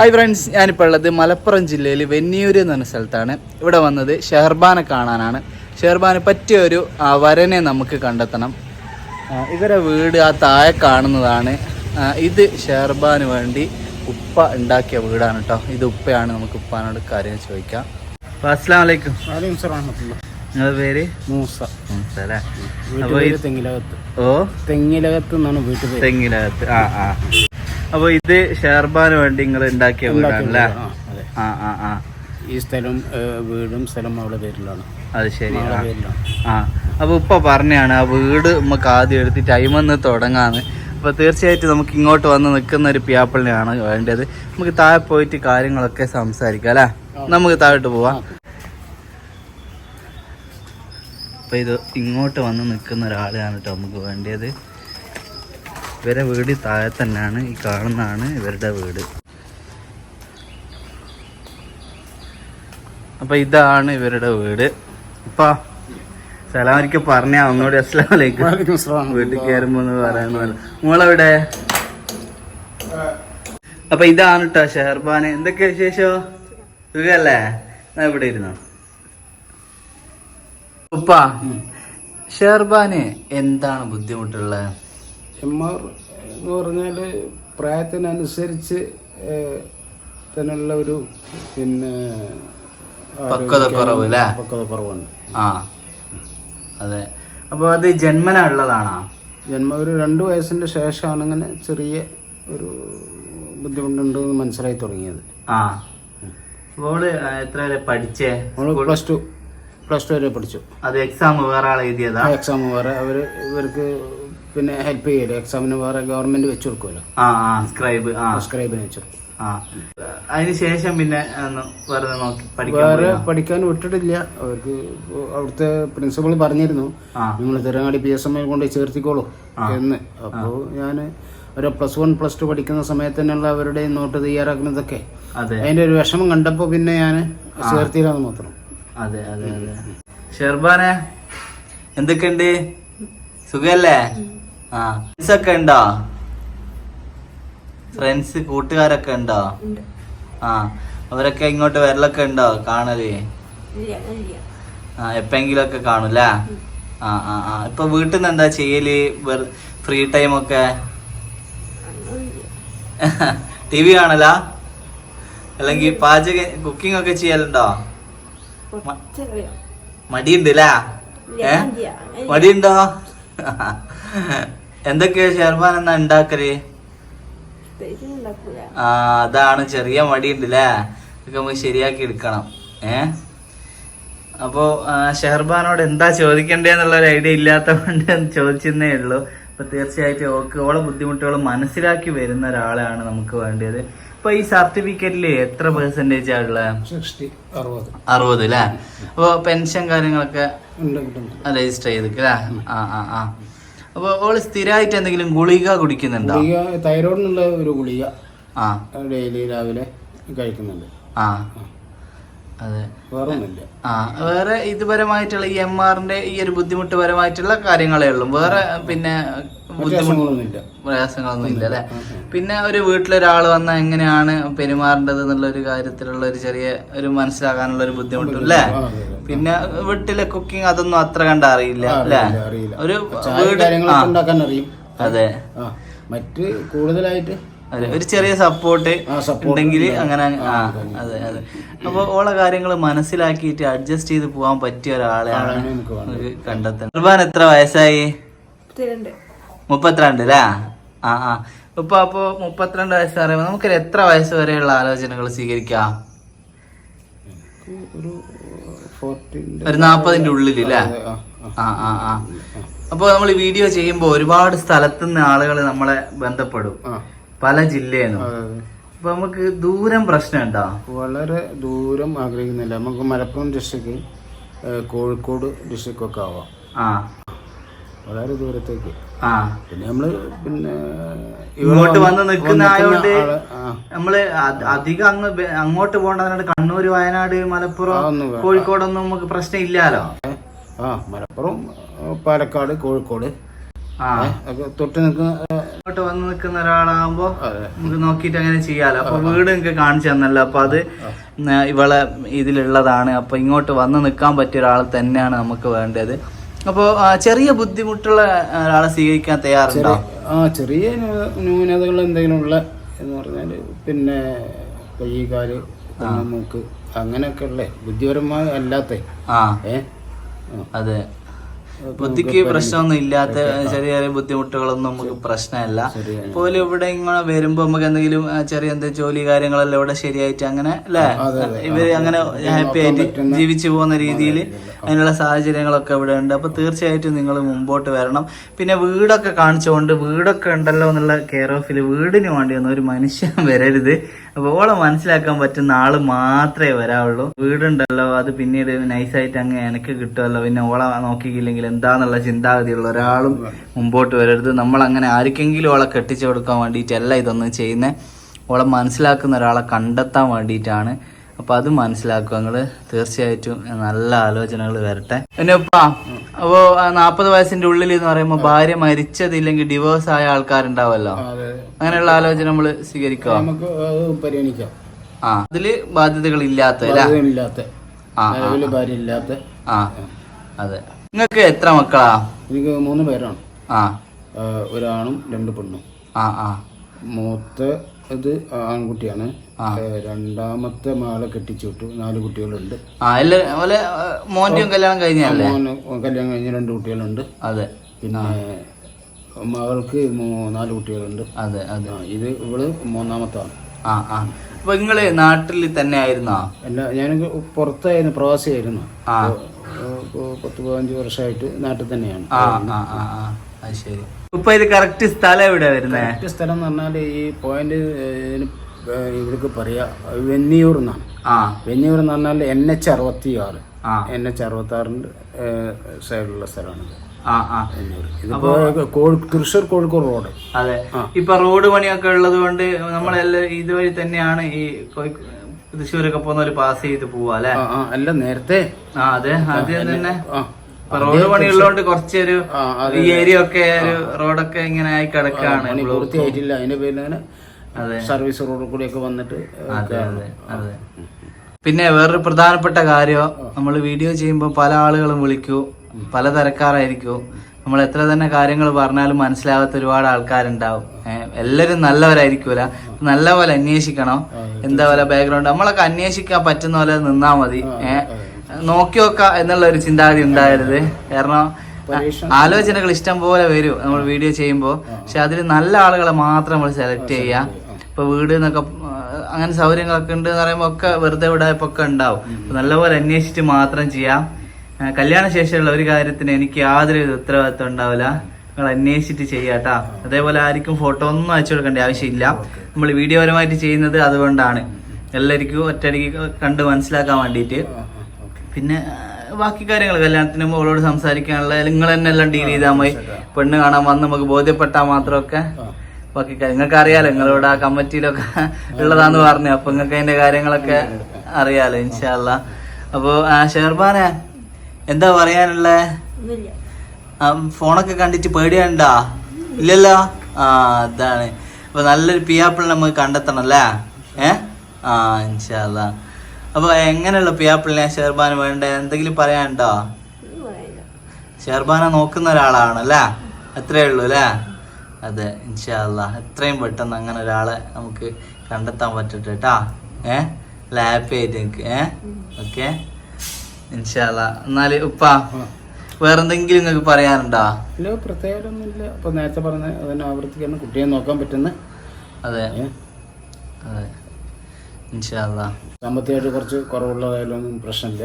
Hi friends ഞാനിപ്പോൾ ഉള്ളത് മലപ്പുറം ജില്ലയിൽ വെന്നിയൂര് എന്ന് പറഞ്ഞ സ്ഥലത്താണ്. ഇവിടെ വന്നത് ഷെഹർബാനെ കാണാനാണ്. ഷെഹർബാന് പറ്റിയ ഒരു ആ, വരനെ നമുക്ക് കണ്ടെത്തണം. ഇവരെ വീട് ആ താഴെ കാണുന്നതാണ്. ഇത് ഷെഹർബാന് വേണ്ടി ഉപ്പ ഉണ്ടാക്കിയ വീടാണ് കേട്ടോ ഇത് ഉപ്പയാണ് നമുക്ക് ഉപ്പാനോട് കാര്യം ചോദിക്കാം. അപ്പോൾ അസ്സാം വലൈക്കും നിങ്ങളുടെ പേര്? മൂസ. മൂസ അല്ലേ? തെങ്ങിലകത്ത്. ഓ? തെങ്ങിലകത്ത് എന്നാണ് വീട്ടിൽ തെങ്ങിലകത്ത്. ആ ആ. അപ്പോൾ ഇത് ഷെർബാന് വേണ്ടി നിങ്ങൾ ഉണ്ടാക്കിയ വീടാണല്ലേ ആ, ആ ഈ സ്ഥലം വീടും സ്ഥലം അവളുടെ പേരിലാണ്. അത് ശരി ആ. അപ്പൊ ഇപ്പൊ പറഞ്ഞാണ് ആ വീട് നമുക്ക് ആദ്യം എടുത്ത് ടൈം ഒന്ന് തുടങ്ങാന്ന്. അപ്പോൾ തീർച്ചയായിട്ടും നമുക്ക് ഇങ്ങോട്ട് വന്ന് നിൽക്കുന്ന ഒരു പിയാപ്പിളിനെയാണ് വേണ്ടത്. നമുക്ക് താഴെ പോയിട്ട് കാര്യങ്ങളൊക്കെ സംസാരിക്കാം അല്ലേ? നമുക്ക് താഴോട്ട് പോവാം. അപ്പോൾ ഇത് ഇങ്ങോട്ട് വന്ന് നിൽക്കുന്ന ഒരാളെയാണ് കേട്ടോ നമുക്ക് വേണ്ടത് ഇവരെ വീട് താഴെ തന്നെയാണ് ഈ കാണുന്നതാണ് ഇവരുടെ വീട്. അപ്പൊ ഇതാണ് ഇവരുടെ വീട്. ഇപ്പൊ സലാമിക്ക് പറഞ്ഞാ ഒന്നുകൂടി അസ്ലാം വലൈക്കും. വീട്ടിൽ കയറുമ്പോ എന്ന് പറയുന്ന മോളെവിടെ? അപ്പൊ ഇതാണ് കേട്ടോ ഷെഹർബാന്. എന്തൊക്കെ വിശേഷോ? സുഖല്ലേ? ഞാൻ ഇവിടെ ഇരുന്നോ? ഉപ്പ ഷെഹർബാന് എന്താണ് ബുദ്ധിമുട്ടുള്ളത് എമ്മാർ എന്ന് പറഞ്ഞാൽ പ്രായത്തിനനുസരിച്ച് തന്നെയുള്ള ഒരു പിന്നെ പക്വത കുറവ് അല്ലേ പക്വത കുറവുണ്ട് ആ. അതെ. അപ്പൊ അത് ജന്മന ഉള്ളതാണോ ജന്മ ഒരു രണ്ട് വയസ്സിന്റെ ശേഷമാണ് ഇങ്ങനെ ചെറിയ ഒരു ബുദ്ധിമുട്ടുണ്ടെന്ന് മനസ്സിലായി തുടങ്ങിയത്. ആ. മോൾ എത്ര വരെ പഠിച്ചേ? പ്ലസ് ടു പ്ലസ് ടു വരെ പഠിച്ചു. അത് എക്സാം വേറെ ആൾ എഴുതിയതാ? എക്സാം വേറെ. അവർ ഇവർക്ക് പിന്നെ ഹെൽപ്പ് ചെയ്യല്ലോ എക്സാമിന് വേറെ ഗവൺമെന്റ് വെച്ച് കൊടുക്കുമല്ലോ ആ ആ സ്ക്രൈബ് ആ. സ്ക്രൈബിന് വെച്ച്. ആ. അതിന് ശേഷം പിന്നെ ഒന്ന് വെറുതെ നോക്കി പഠിക്കാൻ വേറെ? പഠിക്കാൻ വിട്ടിട്ടില്ല. അവർക്ക് അവിടുത്തെ പ്രിൻസിപ്പൾ പറഞ്ഞിരുന്നു ആ. നിങ്ങൾ Tirurangadi P S M I കൊണ്ട് ചേർത്തിക്കോളൂ. എന്ന്. അപ്പോൾ ഞാൻ ഒരു പ്ലസ് വൺ പ്ലസ് ടു പഠിക്കുന്ന സമയത്ത് തന്നെയുള്ള അവരുടെ നോട്ട് തയ്യാറാക്കുന്നതൊക്കെ അതെ. അതിന്റെ ഒരു വിഷമം കണ്ടപ്പോൾ പിന്നെ ഞാൻ ചേർത്തിരാന്ന് മാത്രം. അതെ അതെ അതെ. ഷെർബാനെ എന്തൊക്കെയുണ്ട്? സുഖല്ലേ? ഫ്രണ്ട്സ് ഒക്കെ ഉണ്ടോ? ഫ്രണ്ട്സ് കൂട്ടുകാരൊക്കെ ഉണ്ടോ? ആ. അവരൊക്കെ ഇങ്ങോട്ട് വരലൊക്കെ ഉണ്ടോ കാണൽ? ആ എപ്പെങ്കിലും ഒക്കെ കാണൂല്ലേ ആ ആ ആ. ഇപ്പൊ വീട്ടിൽ നിന്ന് എന്താ ചെയ്യൽ ഫ്രീ ടൈം ഒക്കെ? ടി വി കാണല? അല്ലെങ്കിൽ പാചക കുക്കിംഗ് ഒക്കെ ചെയ്യലുണ്ടോ? മടിയുണ്ട് അല്ലേ മടിയുണ്ടോ? എന്തൊക്കെയാ ഷെർബാൻ എന്നാ ഉണ്ടാക്കൽ ആ അതാണ് ചെറിയ മടിയുണ്ട് ഉണ്ടല്ലേ ഇതൊക്കെ നമുക്ക് ശരിയാക്കി എടുക്കണം. ഏ? അപ്പോ ആ, ഷെഹർബാനോട് എന്താ ചോദിക്കണ്ടേന്നുള്ള ഒരു ഐഡിയ ഇല്ലാത്തതുകൊണ്ട് ചോദിച്ചെന്നേ ഉള്ളൂ. അപ്പൊ തീർച്ചയായിട്ടും ഓക്ക് ഓളെ ബുദ്ധിമുട്ടുകൾ മനസ്സിലാക്കി വരുന്ന ഒരാളാണ് നമുക്ക് വേണ്ടത്. ഇപ്പൊ ഈ സർട്ടിഫിക്കറ്റിൽ എത്ര പെർസെന്റേജ് ഉള്ളത്? അറുപത്. അല്ലേ? അപ്പൊ പെൻഷൻ കാര്യങ്ങളൊക്കെ രജിസ്റ്റർ ചെയ്തിട്ടില്ല ആ ആ ആ. അപ്പൊ ഓൾ സ്ഥിരമായിട്ട് എന്തെങ്കിലും ഗുളിക കുടിക്കുന്നുണ്ടോ? ഗുളിക തൈറോയിഡിനുള്ള ഒരു ഗുളിക ആ. ഡെയിലി രാവിലെ കഴിക്കുന്നുണ്ട്. ആ. അതെ. ആ വേറെ ഇതുപരമായിട്ടുള്ള ഈ എം ആറിന്റെ ഈ ഒരു ബുദ്ധിമുട്ട് പരമായിട്ടുള്ള കാര്യങ്ങളേ ഉള്ളൂ. വേറെ പിന്നെ പ്രയാസങ്ങളൊന്നും ഇല്ല അല്ലെ? പിന്നെ ഒരു വീട്ടിലൊരാൾ വന്നാൽ എങ്ങനെയാണ് പെരുമാറേണ്ടത് എന്നുള്ള ഒരു കാര്യത്തിലുള്ള ഒരു ചെറിയ ഒരു മനസ്സിലാക്കാനുള്ള ഒരു ബുദ്ധിമുട്ടും അല്ലേ. പിന്നെ വീട്ടിലെ കുക്കിംഗ് അതൊന്നും അത്ര കണ്ട അറിയില്ല അല്ലേ? ഒരു ഉണ്ടാക്കാൻ അറിയും. അതെ. മറ്റ് കൂടുതലായിട്ട് അതെ ഒരു ചെറിയ സപ്പോർട്ട് ഉണ്ടെങ്കിൽ അങ്ങനെ ആ അതെ അതെ. അപ്പൊ ഓളെ കാര്യങ്ങൾ മനസ്സിലാക്കിയിട്ട് അഡ്ജസ്റ്റ് ചെയ്ത് പോകാൻ പറ്റിയ ഒരാളെയാണ് നമുക്ക് നമുക്ക് കണ്ടെത്തുന്നത് കുർബാൻ എത്ര വയസ്സായി? മുപ്പത്തിരണ്ട്. അല്ലേ? ആ ആ. ഇപ്പൊ അപ്പോ മുപ്പത്തിരണ്ട് വയസ്സ് പറയുമ്പോൾ നമുക്കൊരു എത്ര വയസ്സ് വരെയുള്ള ആലോചനകൾ സ്വീകരിക്കാം? ഒരു ഒരു നാപ്പതിന്റെ ഉള്ളിൽ അല്ലേ ആ ആ. ആ അപ്പൊ നമ്മൾ വീഡിയോ ചെയ്യുമ്പോൾ ഒരുപാട് സ്ഥലത്തുനിന്ന് ആളുകൾ നമ്മളെ ബന്ധപ്പെടും. പല ജില്ലയിൽ നിന്നും അതെ. അപ്പൊ നമുക്ക് ദൂരം പ്രശ്നം ഉണ്ടോ? വളരെ ദൂരം ആഗ്രഹിക്കുന്നില്ല. നമുക്ക് മലപ്പുറം ഡിസ്ട്രിക്ട് കോഴിക്കോട് ഡിസ്ട്രിക്ട് ഒക്കെ ആവാം. ആ. വളരെ ദൂരത്തേക്ക്. ആ. പിന്നെ നമ്മൾ പിന്നെ ഇങ്ങോട്ട് വന്ന് നിൽക്കുന്ന ആയതുകൊണ്ട് നമ്മൾ അധികം അങ്ങ് അങ്ങോട്ട് പോകേണ്ടതിനാണ് കണ്ണൂര് വയനാട് മലപ്പുറം കോഴിക്കോടൊന്നും നമുക്ക് പ്രശ്നം ഇല്ലല്ലോ ആ മലപ്പുറം പാലക്കാട് കോഴിക്കോട്. തൊട്ട് നിൽക്കുന്ന ഇങ്ങോട്ട് വന്ന് നിൽക്കുന്ന ഒരാളാകുമ്പോ നമുക്ക് നോക്കിയിട്ട് അങ്ങനെ ചെയ്യാലോ. അപ്പൊ വീട് നിങ്ങൾക്ക് കാണിച്ചു തന്നല്ലോ. അപ്പൊ അത് ഇവളെ ഇതിലുള്ളതാണ്. അപ്പൊ ഇങ്ങോട്ട് വന്ന് നിൽക്കാൻ പറ്റിയ ഒരാൾ തന്നെയാണ് നമുക്ക് വേണ്ടത്. അപ്പോൾ ചെറിയ ബുദ്ധിമുട്ടുള്ള ഒരാളെ സ്വീകരിക്കാൻ തയ്യാറുണ്ടോ? ആ ചെറിയ ന്യൂനതകൾ എന്തെങ്കിലും ഉള്ള എന്ന് പറഞ്ഞാൽ പിന്നെ കൈ കാൽ മൂക്ക് അങ്ങനെയൊക്കെ ഉള്ളേ. ബുദ്ധിപരമായ അല്ലാത്ത. അതെ. ബുദ്ധിക്ക് പ്രശ്നമൊന്നും ഇല്ലാത്ത ചെറിയ ചെറിയ ബുദ്ധിമുട്ടുകളൊന്നും നമുക്ക് പ്രശ്നമല്ല. പോലെ ഇവിടെ ഇങ്ങനെ വരുമ്പോ നമുക്ക് എന്തെങ്കിലും ചെറിയ എന്തെങ്കിലും ജോലി കാര്യങ്ങളെല്ലാം ഇവിടെ ശരിയായിട്ട് അങ്ങനെ അല്ലേ. ഇവർ അങ്ങനെ ഹാപ്പി ആയിട്ട് ജീവിച്ചു പോകുന്ന രീതിയിൽ അതിനുള്ള സാഹചര്യങ്ങളൊക്കെ ഇവിടെ ഉണ്ട്. അപ്പൊ തീർച്ചയായിട്ടും നിങ്ങൾ മുമ്പോട്ട് വരണം. പിന്നെ വീടൊക്കെ കാണിച്ചുകൊണ്ട് വീടൊക്കെ ഉണ്ടല്ലോ എന്നുള്ള കെയർ ഓഫിൽ വീടിന് വേണ്ടി ഒന്നും ഒരു മനുഷ്യൻ വരരുത്. അപ്പൊ ഓളെ മനസ്സിലാക്കാൻ പറ്റുന്ന ആൾ മാത്രമേ വരാവുള്ളൂ. വീടുണ്ടല്ലോ അത് പിന്നീട് നൈസായിട്ട് അങ്ങ് എനിക്ക് കിട്ടുമല്ലോ പിന്നെ ഓളെ നോക്കിയില്ലെങ്കിൽ എന്താന്നുള്ള ചിന്താഗതിയുള്ള ഒരാളും മുമ്പോട്ട് വരരുത്. നമ്മൾ അങ്ങനെ ആർക്കെങ്കിലും ഓളെ കെട്ടിച്ചു കൊടുക്കാൻ വേണ്ടിയിട്ടല്ല ഇതൊന്നും ചെയ്യുന്നത് ഓളെ മനസ്സിലാക്കുന്ന ഒരാളെ കണ്ടെത്താൻ വേണ്ടിയിട്ടാണ്. അപ്പൊ അത് മനസ്സിലാക്കുക. നിങ്ങൾ തീർച്ചയായിട്ടും നല്ല ആലോചനകൾ വരട്ടെ. പിന്നെ ഇപ്പാ അപ്പോ നാപ്പത് വയസ്സിന്റെ ഉള്ളിൽ എന്ന് പറയുമ്പോൾ ഭാര്യ മരിച്ചതില്ലെങ്കിൽ ഡിവോഴ്സ് ആയ ആൾക്കാരുണ്ടാവല്ലോ. അങ്ങനെയുള്ള ആലോചന നമ്മൾ സ്വീകരിക്കാം നമുക്ക് പരിഗണിക്കാം. ആ അതിൽ ബാധ്യതകൾ ഇല്ലാത്ത ഭാര്യ ഇല്ലാത്ത ആ അതെ. നിങ്ങൾക്ക് എത്ര മക്കളാ? എനിക്ക് മൂന്ന് പേരാണ്. ആ, ഒരാണും രണ്ട് പെണ്ണും. ആ ആ. മൂത്ത ഇത് ആൺകുട്ടിയാണ്. രണ്ടാമത്തെ മകളെ കെട്ടിച്ചു വിട്ടു. നാല് കുട്ടികളുണ്ട്. കല്യാണം കഴിഞ്ഞല്ലേ കല്യാണം കഴിഞ്ഞ രണ്ട് കുട്ടികളുണ്ട്. അതെ. പിന്നെ മകൾക്ക് നാല് കുട്ടികളുണ്ട്. അതെ അതെ. ഇത് ഇവൾ മൂന്നാമത്താണ്. ആ ആ. അപ്പൊ നിങ്ങൾ നാട്ടിൽ തന്നെ ആയിരുന്നോ? ഞാൻ പുറത്തായിരുന്നു പ്രവാസിയായിരുന്നു. പത്ത് പതിനഞ്ച് വർഷമായിട്ട് നാട്ടിൽ തന്നെയാണ്. ആ ആ ആ. അത് ശരി. ഇപ്പൊ ഇത് കറക്റ്റ് സ്ഥലം എവിടെ വരുന്നേ? കറക്റ്റ് സ്ഥലം എന്ന് പറഞ്ഞാൽ ഈ പോയിന്റ് ഇവിടേക്ക് പറയാ വെന്നിയൂർ എന്നാണ്. ആ. വെന്നിയൂർ എന്ന് പറഞ്ഞാൽ എൻ എച്ച് അറുപത്തി ആറ് ആ. എൻ എച്ച് അറുപത്തി ആറിന്റെ സൈഡിലുള്ള സ്ഥലമാണിത് ആ ആ. വെന്നിയൂർ. ഇതിപ്പോ തൃശ്ശൂർ കോഴിക്കോട് റോഡ്. അതെ. ഇപ്പൊ റോഡ് പണിയൊക്കെ ഉള്ളത് കൊണ്ട് നമ്മളെല്ലാം ഇതുവഴി തന്നെയാണ് ഈ തൃശ്ശൂരൊക്കെ പോകുന്നവര് പാസ് ചെയ്ത് പോവാ അല്ലെ? അല്ല നേരത്തെ. ആ അതെ. ആദ്യം തന്നെ. റോഡ് പണി ഉള്ളതുകൊണ്ട് കുറച്ചൊരു ഈ ഏരിയ ഒക്കെ ഒരു റോഡൊക്കെ ഇങ്ങനെ ആയി കിടക്കാണ് പണി പൂർത്തിയായിട്ടില്ല. അതിന്റെ അതെ. സർവീസ് റോഡ് കൂടിയൊക്കെ വന്നിട്ട് അതെ അതെ അതെ. പിന്നെ വേറൊരു പ്രധാനപ്പെട്ട കാര്യം നമ്മൾ വീഡിയോ ചെയ്യുമ്പോൾ പല ആളുകളും വിളിക്കൂ. പല തരക്കാരായിരിക്കും നമ്മൾ എത്ര തന്നെ കാര്യങ്ങൾ പറഞ്ഞാലും മനസ്സിലാവാത്ത ഒരുപാട് ആൾക്കാരുണ്ടാവും. എല്ലാവരും നല്ലവരായിരിക്കൂല. നല്ല പോലെ അന്വേഷിക്കണം എന്താ പോലെ ബാക്ക്ഗ്രൗണ്ട് നമ്മളൊക്കെ അന്വേഷിക്കാൻ പറ്റുന്ന പോലെ നിന്നാ മതി. ഏഹ് നോക്കി നോക്ക എന്നുള്ള ഒരു ചിന്താഗതി ഉണ്ടായത്. കാരണം ആലോചനകൾ ഇഷ്ടം പോലെ വരും നമ്മൾ വീഡിയോ ചെയ്യുമ്പോൾ. പക്ഷെ അതിൽ നല്ല ആളുകളെ മാത്രം നമ്മൾ സെലക്ട് ചെയ്യുക. ഇപ്പൊ വീട് എന്നൊക്കെ അങ്ങനെ സൗകര്യങ്ങളൊക്കെ ഉണ്ട് എന്ന് പറയുമ്പോൾ ഒക്കെ വെറുതെ വിടായ്പ ഒക്കെ ഉണ്ടാവും. നല്ലപോലെ അന്വേഷിച്ചിട്ട് മാത്രം ചെയ്യാം. കല്യാണ ശേഷമുള്ള ഒരു കാര്യത്തിന് എനിക്ക് യാതൊരു ഉത്തരവാദിത്വം ഉണ്ടാവില്ല. നിങ്ങൾ അന്വേഷിച്ചിട്ട് ചെയ്യാട്ടാ അതേപോലെ ആർക്കും ഫോട്ടോ ഒന്നും അയച്ചു കൊടുക്കേണ്ട ആവശ്യമില്ല. നമ്മൾ വീഡിയോപരമായിട്ട് ചെയ്യുന്നത് അതുകൊണ്ടാണ്. എല്ലാവർക്കും ഒറ്റയടിക്ക് കണ്ട് മനസ്സിലാക്കാൻ വേണ്ടിയിട്ട്. പിന്നെ ബാക്കി കാര്യങ്ങൾ കല്യാണത്തിന് മുമ്പ് അവളോട് സംസാരിക്കാനുള്ള നിങ്ങൾ തന്നെ എല്ലാം ഡീൽ ചെയ്താൽ മതി പെണ്ണ് കാണാൻ വന്ന് നമുക്ക് ബോധ്യപ്പെട്ടാൽ മാത്രമൊക്കെ ബാക്കി നിങ്ങൾക്ക് അറിയാലോ നിങ്ങളിവിടെ ആ കമ്മിറ്റിയിലൊക്കെ ഉള്ളതാന്ന് പറഞ്ഞു. അപ്പൊ നിങ്ങൾക്ക് അതിന്റെ കാര്യങ്ങളൊക്കെ അറിയാലോ ഇൻഷാല്ല അപ്പൊ ആ, ഷെർബാനെ എന്താ പറയാനുള്ളേ? ആ, ഫോണൊക്കെ കണ്ടിട്ട് പേടിയാണ്ടാ? ഇല്ലല്ലോ? ആ അതാണ്. അപ്പൊ നല്ലൊരു പിയാപ്പിൾ നമുക്ക് കണ്ടെത്തണം അല്ലേ? ഏ? ആ ഇൻഷാല്ല അപ്പൊ എങ്ങനെയുള്ള പിയാപ്പിളിനെ ഷെർബാന് വേണ്ട? എന്തെങ്കിലും പറയാനുണ്ടോ? ഷെർബാനെ നോക്കുന്ന ഒരാളാണല്ലേ? അത്രേ ഉള്ളൂ അല്ലേ? അതെ ഇൻഷാല്ല എത്രയും പെട്ടെന്ന് അങ്ങനെ ഒരാളെ നമുക്ക് കണ്ടെത്താൻ പറ്റട്ടെ കേട്ടാ ഏ? ലാപ്പി ആയിട്ട് നിൽക്ക് ഏ? ഓക്കെ. ഇൻഷാല്ല എന്നാൽ ഉപ്പ വേറെന്തെങ്കിലും നിങ്ങൾക്ക് പറയാനുണ്ടോ? ഇല്ല പ്രത്യേകമൊന്നുമില്ല അപ്പൊ നേരത്തെ പറഞ്ഞ അതിനെ ആവർത്തിക്കാൻ കുട്ടിയെ നോക്കാൻ പറ്റുന്ന അതെ. അതെ. ഇൻഷാല്ല സാമ്പത്തികമായിട്ട് കുറച്ച് കുറവുള്ളതായാലും പ്രശ്നമില്ല.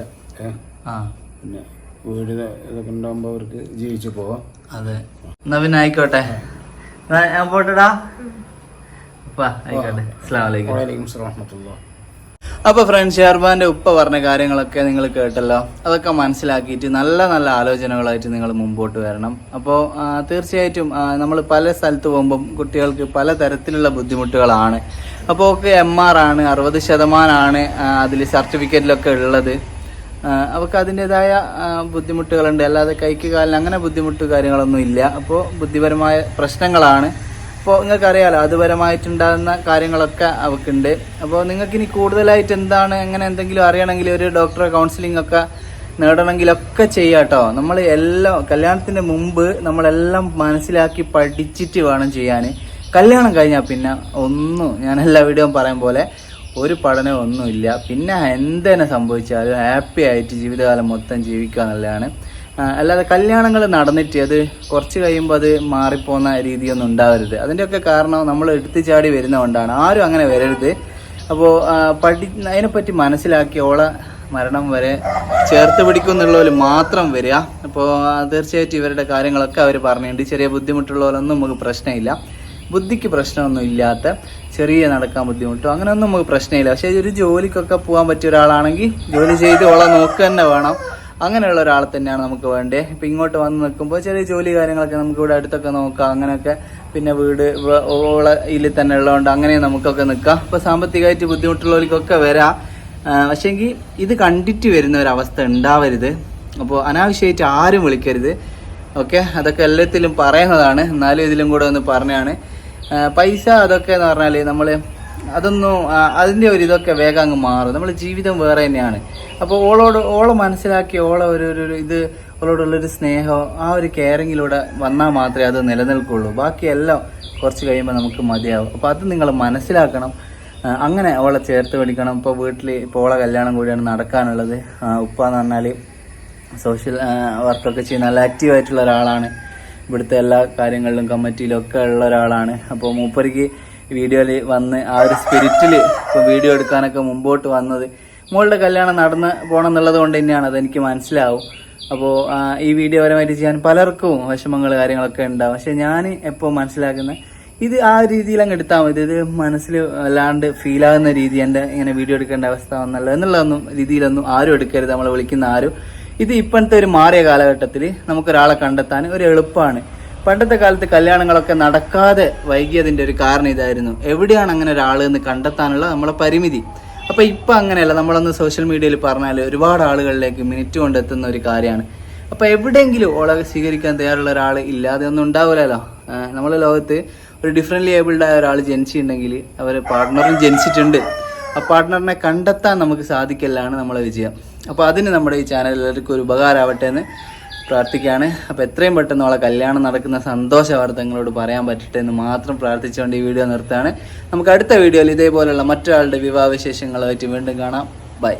ആ. പിന്നെ വീട് ഇതൊക്കെ ഉണ്ടാകുമ്പോൾ അവർക്ക് ജീവിച്ചു പോവാം. അതെ. എന്നാ പിന്നെ ആയിക്കോട്ടെ. ഞാൻ പോട്ടെടാ. അപ്പൊ ആയിക്കോട്ടെ. അസ്സാം വലൈക്കും വലൈക്കും സ്ലാം വറഹ്മത്തുള്ളാഹി. അപ്പൊ ഫ്രണ്ട് ഷെർബാന്റെ ഉപ്പ പറഞ്ഞ കാര്യങ്ങളൊക്കെ നിങ്ങൾ കേട്ടല്ലോ. അതൊക്കെ മനസ്സിലാക്കിയിട്ട് നല്ല നല്ല ആലോചനകളായിട്ട് നിങ്ങൾ മുമ്പോട്ട് വരണം. അപ്പോൾ തീർച്ചയായിട്ടും നമ്മൾ പല സ്ഥലത്ത് പോകുമ്പം കുട്ടികൾക്ക് പല തരത്തിലുള്ള ബുദ്ധിമുട്ടുകളാണ്. അപ്പോൾ ഒക്കെ എം ആർ ആണ് അറുപത് ശതമാനമാണ് അതിൽ സർട്ടിഫിക്കറ്റിലൊക്കെ ഉള്ളത്. അവർക്ക് അതിന്റെതായ ബുദ്ധിമുട്ടുകളുണ്ട്. അല്ലാതെ കൈക്ക് കാലിന് അങ്ങനെ ബുദ്ധിമുട്ട് കാര്യങ്ങളൊന്നും ഇല്ല. അപ്പോൾ ബുദ്ധിപരമായ പ്രശ്നങ്ങളാണ്. അപ്പോൾ നിങ്ങൾക്കറിയാലോ അതുപരമായിട്ടുണ്ടാകുന്ന കാര്യങ്ങളൊക്കെ അവൾക്കുണ്ട് അപ്പോൾ നിങ്ങൾക്ക് ഇനി കൂടുതലായിട്ട് എന്താണ് എങ്ങനെ എന്തെങ്കിലും അറിയണമെങ്കിൽ ഒരു ഡോക്ടറെ കൗൺസിലിംഗ് ഒക്കെ നേടണമെങ്കിലൊക്കെ ചെയ്യാട്ടോ നമ്മൾ എല്ലാം കല്യാണത്തിന് മുമ്പ് നമ്മളെല്ലാം മനസ്സിലാക്കി പഠിച്ചിട്ട് വേണം ചെയ്യാൻ കല്യാണം കഴിഞ്ഞാൽ പിന്നെ ഒന്നും ഞാൻ എല്ലാ വീഡിയോയും പറയും പോലെ ഒരു പഠനം ഒന്നുമില്ല. പിന്നെ എന്തെന്നെ സംഭവിച്ചാലും ഹാപ്പി ആയിട്ട് ജീവിതകാലം മൊത്തം ജീവിക്കുക എന്നുള്ളതാണ്. അല്ലാതെ കല്യാണങ്ങൾ നടന്നിട്ട് അത് കുറച്ച് കഴിയുമ്പോൾ അത് മാറിപ്പോകുന്ന രീതിയൊന്നും ഉണ്ടാവരുത്. അതിന്റെയൊക്കെ കാരണം നമ്മൾ എടുത്തു ചാടി വരുന്നതുകൊണ്ടാണ്. ആരും അങ്ങനെ വരരുത്. അപ്പോൾ പഠി അതിനെപ്പറ്റി മനസ്സിലാക്കി ഓളെ മരണം വരെ ചേർത്ത് പിടിക്കും എന്നുള്ളവർ മാത്രം വരിക. അപ്പോൾ തീർച്ചയായിട്ടും ഇവരുടെ കാര്യങ്ങളൊക്കെ അവർ പറഞ്ഞിട്ടുണ്ട്. ചെറിയ ബുദ്ധിമുട്ടുള്ളവരൊന്നും നമുക്ക് പ്രശ്നമില്ല. ബുദ്ധിക്ക് പ്രശ്നമൊന്നും ഇല്ലാത്ത ചെറിയ നടക്കാൻ ബുദ്ധിമുട്ടോ അങ്ങനെയൊന്നും നമുക്ക് പ്രശ്നമില്ല. പക്ഷേ ഒരു ജോലിക്കൊക്കെ പോകാൻ പറ്റിയ ഒരാളാണെങ്കിൽ ജോലി ചെയ്ത് ഓളെ നോക്കുക തന്നെ വേണം. അങ്ങനെയുള്ള ഒരാളെ തന്നെയാണ് നമുക്ക് വേണ്ടത് ഇപ്പം ഇങ്ങോട്ട് വന്ന് നിൽക്കുമ്പോൾ ചെറിയ ജോലി കാര്യങ്ങളൊക്കെ നമുക്ക് ഇവിടെ അടുത്തൊക്കെ നോക്കാം. അങ്ങനെയൊക്കെ പിന്നെ വീട് ഇതിൽ തന്നെ ഉള്ളതുകൊണ്ട് അങ്ങനെ നമുക്കൊക്കെ നിൽക്കാം. ഇപ്പോൾ സാമ്പത്തികമായിട്ട് ബുദ്ധിമുട്ടുള്ളവർക്കൊക്കെ വരാം. പക്ഷേങ്കിൽ ഇത് കണ്ടിട്ട് വരുന്ന ഒരവസ്ഥ ഉണ്ടാവരുത്. അപ്പോൾ അനാവശ്യമായിട്ട് ആരും വിളിക്കരുത്. ഓക്കെ? അതൊക്കെ എല്ലാത്തിലും പറയുന്നതാണ്. എന്നാലും ഇതിലും കൂടെ ഒന്ന് പറഞ്ഞാണ്. പൈസ അതൊക്കെ എന്ന് പറഞ്ഞാൽ നമ്മൾ അതൊന്നും അതിന്റെ ഒരു ഇതൊക്കെ വേഗം അങ്ങ് മാറും. നമ്മൾ ജീവിതം വേറെ തന്നെയാണ്. അപ്പോൾ ഓളോട് ഓളെ മനസ്സിലാക്കി ഓളെ ഒരു ഒരു ഇത് ഓളോടുള്ളൊരു സ്നേഹം ആ ഒരു കെയറിങ്ങിലൂടെ വന്നാൽ മാത്രമേ അത് നിലനിൽക്കുള്ളൂ. ബാക്കിയെല്ലാം കുറച്ച് കഴിയുമ്പോൾ നമുക്ക് മതിയാവും. അപ്പോൾ അത് നിങ്ങൾ മനസ്സിലാക്കണം. അങ്ങനെ അവളെ ചേർത്ത് പിടിക്കണം. ഇപ്പോൾ വീട്ടിൽ ഇപ്പോൾ ഓളെ കല്യാണം കൂടിയാണ് നടക്കാനുള്ളത്. ഉപ്പ എന്ന് പറഞ്ഞാൽ സോഷ്യൽ വർക്കൊക്കെ ചെയ്യുന്ന നല്ല ആക്റ്റീവ് ആയിട്ടുള്ള ഒരാളാണ്. ഇവിടുത്തെ എല്ലാ കാര്യങ്ങളിലും കമ്മിറ്റിയിലും ഒക്കെ ഉള്ള ഒരാളാണ്. അപ്പോൾ മൂപ്പർക്ക് വീഡിയോയിൽ വന്ന് ആ ഒരു സ്പിരിറ്റിൽ ഇപ്പോൾ വീഡിയോ എടുക്കാനൊക്കെ മുമ്പോട്ട് വന്നത്. മോളുടെ കല്യാണം നടന്ന് പോകണം എന്നുള്ളത് കൊണ്ട് തന്നെയാണ് അതെനിക്ക് മനസ്സിലാവും. അപ്പോൾ ഈ വീഡിയോ പരമായിട്ട് ചെയ്യാൻ പലർക്കും വിഷമങ്ങൾ കാര്യങ്ങളൊക്കെ ഉണ്ടാവും. പക്ഷെ ഞാൻ എപ്പോൾ മനസ്സിലാക്കുന്ന ഇത് ആ രീതിയിൽ അങ്ങ് എടുത്താൽ മതി. ഇത് മനസ്സിൽ വല്ലാണ്ട് ഫീലാകുന്ന രീതി എന്റെ ഇങ്ങനെ വീഡിയോ എടുക്കേണ്ട അവസ്ഥ വന്നല്ലോ എന്നുള്ളതൊന്നും രീതിയിലൊന്നും ആരും എടുക്കരുത്. നമ്മൾ വിളിക്കുന്ന ആരും. ഇത് ഇപ്പോഴത്തെ ഒരു മാറിയ കാലഘട്ടത്തിൽ നമുക്കൊരാളെ കണ്ടെത്താൻ ഒരു എളുപ്പമാണ്. പണ്ടത്തെ കാലത്ത് കല്യാണങ്ങളൊക്കെ നടക്കാതെ വൈകിയതിന്റെ ഒരു കാരണം ഇതായിരുന്നു. എവിടെയാണ് അങ്ങനെ ഒരാൾ എന്ന് കണ്ടെത്താനുള്ള നമ്മളെ പരിമിതി. അപ്പോൾ ഇപ്പം അങ്ങനെയല്ല നമ്മളൊന്ന് സോഷ്യൽ മീഡിയയിൽ പറഞ്ഞാൽ ഒരുപാട് ആളുകളിലേക്ക് മിനിറ്റ് കൊണ്ടെത്തുന്ന ഒരു കാര്യമാണ്. അപ്പോൾ എവിടെയെങ്കിലും ഓളെ സ്വീകരിക്കാൻ തയ്യാറുള്ള ഒരാൾ ഇല്ലാതെ ഒന്നും ഉണ്ടാവില്ലല്ലോ നമ്മളെ ലോകത്ത് ഒരു ഡിഫറെന്റ്ലി ഏബിൾഡ് ആയ ഒരാൾ ജനിച്ചിട്ടുണ്ടെങ്കിൽ അവർ പാർട്ട്ണറും ജനിച്ചിട്ടുണ്ട്. ആ പാർട്ട്ണറിനെ കണ്ടെത്താൻ നമുക്ക് സാധിക്കലാണ് നമ്മളെ വിജയം. അപ്പോൾ അതിന് നമ്മുടെ ഈ ചാനൽ എല്ലാവർക്കും ഒരു ഉപകാരമാവട്ടെ എന്ന് പ്രാർത്ഥിക്കുകയാണ്. അപ്പോൾ എത്രയും പെട്ടെന്ന് അവളെ കല്യാണം നടക്കുന്ന സന്തോഷ വാർത്തകളോട് പറയാൻ പറ്റട്ടെ എന്ന് മാത്രം പ്രാർത്ഥിച്ചുകൊണ്ട് ഈ വീഡിയോ നിർത്തുകയാണ്. നമുക്ക് അടുത്ത വീഡിയോയിൽ ഇതേപോലെയുള്ള മറ്റൊരാളുടെ വിവാഹ വിശേഷങ്ങളുമായിട്ട് വീണ്ടും കാണാം. ബൈ.